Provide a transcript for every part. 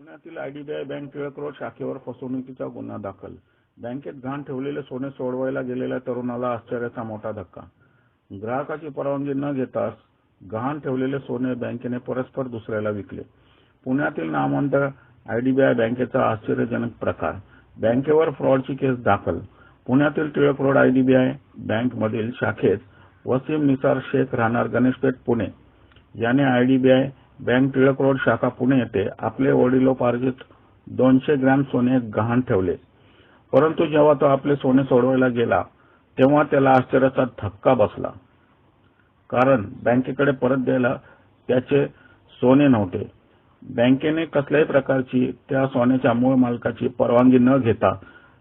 पुण्यातील IDBI bank Tilak road शाखेवर फसवणुकीचा गुन्हा दाखल. बँकेत घाण ठेवलेले सोने सोडवायला गेलेल्या तरुणाला आश्चर्याचा मोठा धक्का. ग्राहकाची परवानगी न घेताच गहाण ठेवलेले सोने बँकेने परस्पर दुसऱ्याला विकले. पुण्यातील नामवंत आयडीबीआय बँकेचा आश्चर्यजनक प्रकार. बँकेवर फ्रॉडची केस दाखल. पुण्यातील टिळक रोड आयडीबीआय बँक मधील शाखेत वसीम निसार शेख राहणार गणेशपेठ पुणे. याने आयडीबीआय बँक टिळक रोड शाखा पुणे येथे आपले वडिलोपार्जित दोनशे ग्रॅम सोने गहाण ठेवले. परंतु जेव्हा तो आपले सोने सोडवायला गेला तेव्हा त्याला आश्चर्याचा धक्का बसला. कारण बँकेकडे परत द्यायला त्याचे सोने नव्हते. बँकेने कसल्याही प्रकारची त्या सोन्याच्या मूळ मालकाची परवानगी न घेता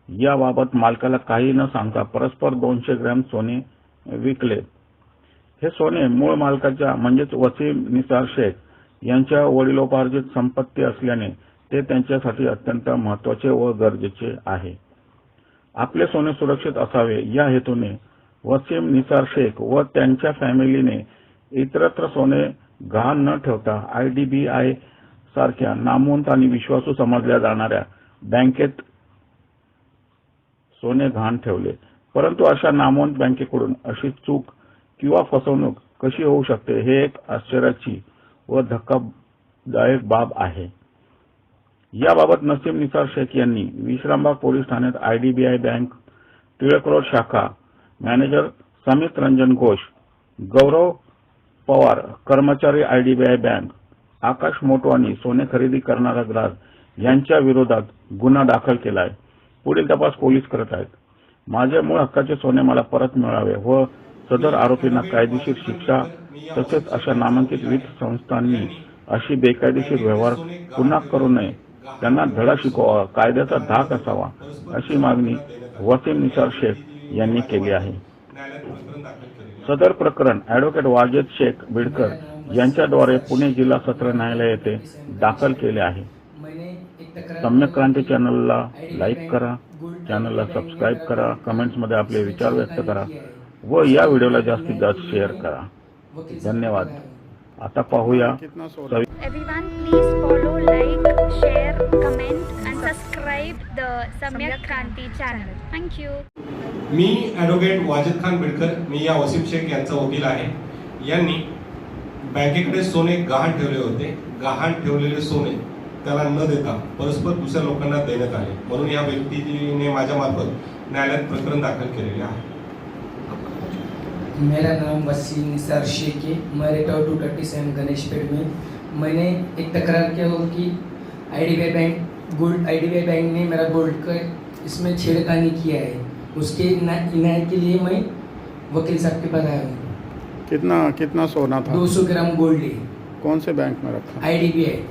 याबाबत मालकाला काही न सांगता परस्पर दोनशे ग्रॅम सोने विकले. हे सोने मूळ मालकाच्या म्हणजेच वसीम निसार शेख यांच्या वडिलोपार्जित संपत्ती असल्याने ते त्यांच्यासाठी अत्यंत महत्त्वाचे व गरजेचे आहे. आपले सोने सुरक्षित असावे या हेतूने वसीम निसार शेख व त्यांच्या फॅमिलीने इतरत्र सोने गहाण न ठेवता आयडीबीआय सारख्या नामवंत आणि विश्वासू समजल्या जाणाऱ्या बँकेत सोने गहाण ठेवले. परंतु अशा नामवंत बँकेकडून अशी चूक किंवा फसवणूक कशी होऊ शकते हे एक आश्चर्याची व धक्कादायक बाब आहे. याबाबत नसीम निसार शेख यांनी विश्रामबाग पोलीस ठाण्यात आयडीबीआय बँक टिळक रोड शाखा मॅनेजर समित रंजन घोष गौरव पवार कर्मचारी आयडीबीआय बँक आकाश मोटवानी सोने खरेदी करणारा ग्राहक यांच्या विरोधात गुन्हा दाखल केला आहे पुढील तपास पोलीस करत आहेत. माझे मूळ हक्काचे सोने मला परत मिळावे व सदर आरोपींना कायदेशीर शिक्षा तसेच अशा नामांकित वित्त संस्थांनी अशी बेकायदेशीर व्यवहार पुन्हा करू नये. त्यांना धडा शिकवावा कायद्याचा धाक असावा अशी मागणी वसीम निसार शेख यांनी केली आहे. सदर प्रकरण अॅडव्होकेट वाजेद शेख बिडकर यांच्याद्वारे पुणे जिल्हा सत्र न्यायालय येथे दाखल केले आहे. सम्यक क्रांती चॅनलला लाईक करा चॅनलला सबस्क्राईब करा कमेंट्समध्ये आपले विचार व्यक्त करा. व या व्हिडिओला जास्तीत जास्त शेअर करा. धन्यवाद. आता पाहूया. you. मी ॲडव्होकेट वाजिद खान बिडकर मी या वसीम शेख यांचा वकील आहे. यांनी बँकेकडे सोने गहाण ठेवले होते. गहाण ठेवलेले सोने त्याला न देता परस्पर दुसऱ्या लोकांना देण्यात आले. म्हणून या व्यक्तीने माझ्या मार्फत न्यायालयात प्रकरण दाखल केलेले आहे. मेरा नाम वसीम निसार शेख है। मैं रहता हूँ two thirty seven Ganesh Peth में। मैंने एक तकरार किया हो कि I D B bank gold I bank ने मेरा गोल्ड का इसमें छेड़खानी किया है। उसके इना- इनायत के लिए मैं वकील साहब के पास आया हूँ। कितना कितना सोना था? 200 ग्राम गोल्ड है। कौन से बैंक में रखा? आई डी बी आई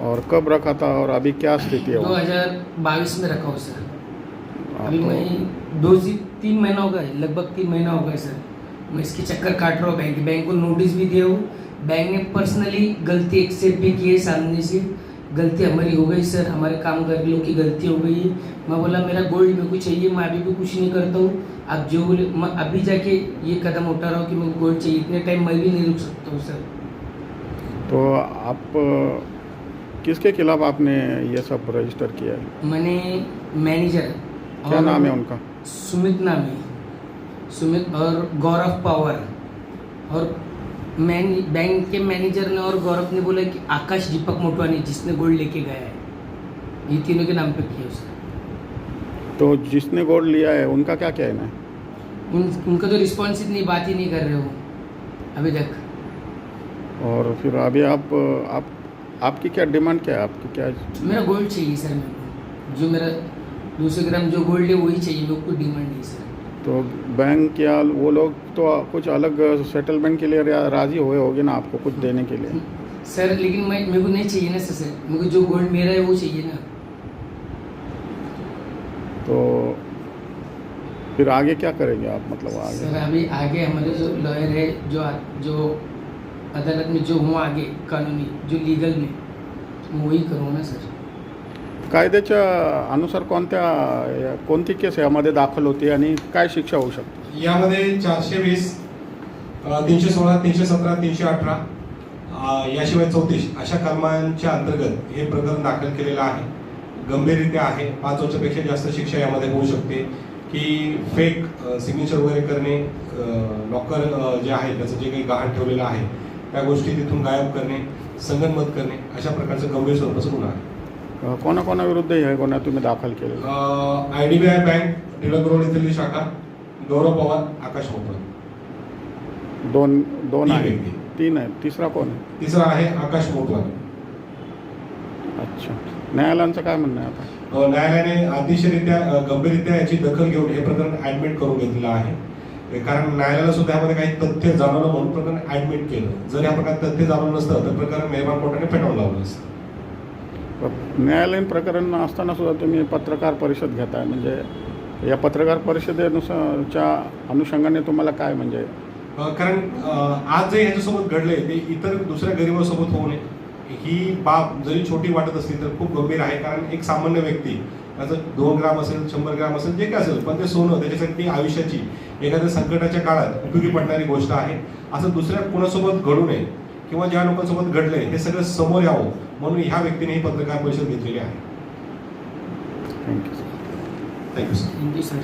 और कब रखा था और अभी क्या स्थिति है दो हज़ार बाईस में रखा हूँ सर। हाँ, अभी तो मैं दो से तीन महीना हो गया लगभग तीन महीना हो गया सर। मैं इसके चक्कर काट रहा हूँ बैंक बैंक को नोटिस भी दिया हूँ। बैंक ने पर्सनली गलती एक्सेप्ट भी की है सामने से। गलती हमारी हो गई सर हमारे कामगारों की गलती हो गई है। मैं बोला मेरा गोल्ड मेरे को चाहिए मैं अभी भी कुछ नहीं करता हूँ। आप जो बोले मैं अभी जाके ये कदम उठा रहा हूँ कि मेरे को गोल्ड चाहिए। इतने टाइम मैं भी नहीं रुक सकता हूँ सर तो आप किसके खिलाफ आपने ये सब रजिस्टर किया है? मैंने मैनेजर क्या नाम है उनका? सुमित नाम है। सुमित और गौरव पवार। और मैन बैंक के मैनेजर ने और गौरव ने बोला कि आकाश दीपक मोटवानी जिसने गोल्ड लेके गया है। ये तीनों के नाम पे किया उसने। तो जिसने गोल्ड लिया है उनका क्या कहना है? उन उनका तो रिस्पॉन्स इतनी बात ही नहीं कर रहे हो। अभी तक। और फिर अभी आप आप आपकी क्या डिमांड क्या है? आपकी क्या मेरा गोल्ड चाहिए सर मेरे को। जो मेरा दो सौ ग्राम जो गोल्ड है वही चाहिए मेरे को डिमांड नहीं सर। तो बैंक या वो लोग तो कुछ अलग सेटलमेंट के लिए राज़ी हुए होगे ना आपको कुछ देने के लिए? सर लेकिन मैं मेरे को नहीं चाहिए ना सर सर। मेरे को जो गोल्ड मेरा है वो चाहिए ना। तो फिर आगे क्या करेंगे आप मतलब आगे? सर अभी आगे हमारे जो लॉयर है जो जो अदालत में जो हूँ आगे कानूनी जो लीगल में वही करूँ ना सर। कायद्याच्या अनुसार कोणत्या कोणती केस यामध्ये दाखल होती आणि काय शिक्षा होऊ शकते? यामध्ये चारशे वीस तीनशे सोळा तीनशे सतरा तीनशे अठरा याशिवाय चौतीस अशा कलमांच्या अंतर्गत हे प्रकरण दाखल केलेलं आहे. गंभीररित्या आहे. पाच वर्षापेक्षा जास्त शिक्षा यामध्ये होऊ शकते. की फेक सिग्नेचर वगैरे करणे लॉकर जे आहे त्याचं जे काही गहाण ठेवलेलं आहे त्या गोष्टी तिथून गायब करणे संगनमत करणे अशा प्रकारचं गंभीर स्वरूपाचं गुन्हा आहे. कोणाकोणाविरुद्ध हे गुन्हा तुम्ही दाखल केलेला I D B I bank Tilak road येथील शाखा गौरव पवार आकाश मोपळ दोन दोन तीन आहे. व्यक्ती. तीन आहे तिसरा कोण आहे? तिसरा आहे आकाश मोटवार अच्छा. न्यायालयांचं काय म्हणणं आहे आता? न्यायालयाने अतिशयरित्या अ, गंभीररित्या याची दखल घेऊन हे प्रकरण ऍडमिट करून घेतलेलं आहे. हे कारण न्यायालयाला सुद्धा यामध्ये काही तथ्य जाणवलं म्हणून प्रकरण ऍडमिट केलं. जर या प्रकारात तथ्य जाणवलं नसतं तर प्रकरण मेहरबान कोर्टाने फेटाळून लावलं असतं. न्यायालयीन प्रकरण असताना सुद्धा तुम्ही पत्रकार परिषद घेताय. म्हणजे या पत्रकार परिषदेनुसारच्या अनुषंगाने तुम्हाला काय म्हणजे? कारण आज जे ह्याच्यासोबत घडले ते इतर दुसऱ्या गरिबासोबत होऊ नये. ही बाब जरी छोटी वाटत असली तर खूप गंभीर आहे. कारण एक सामान्य व्यक्ती त्याचं दोन ग्राम असेल शंभर ग्राम असेल जे काय असेल पण ते सोनं त्याच्यासाठी आयुष्याची एखाद्या संकटाच्या काळात उपयोगी पडणारी गोष्ट आहे. असं दुसऱ्या कोणासोबत घडू नये. किंवा ज्या लोकांसोबत घडलंय हे सगळं समोर यावं. म्हणून ह्या व्यक्तीने ही पत्रकार परिषद घेतलेली आहे. Thank you thank you sir thank you sir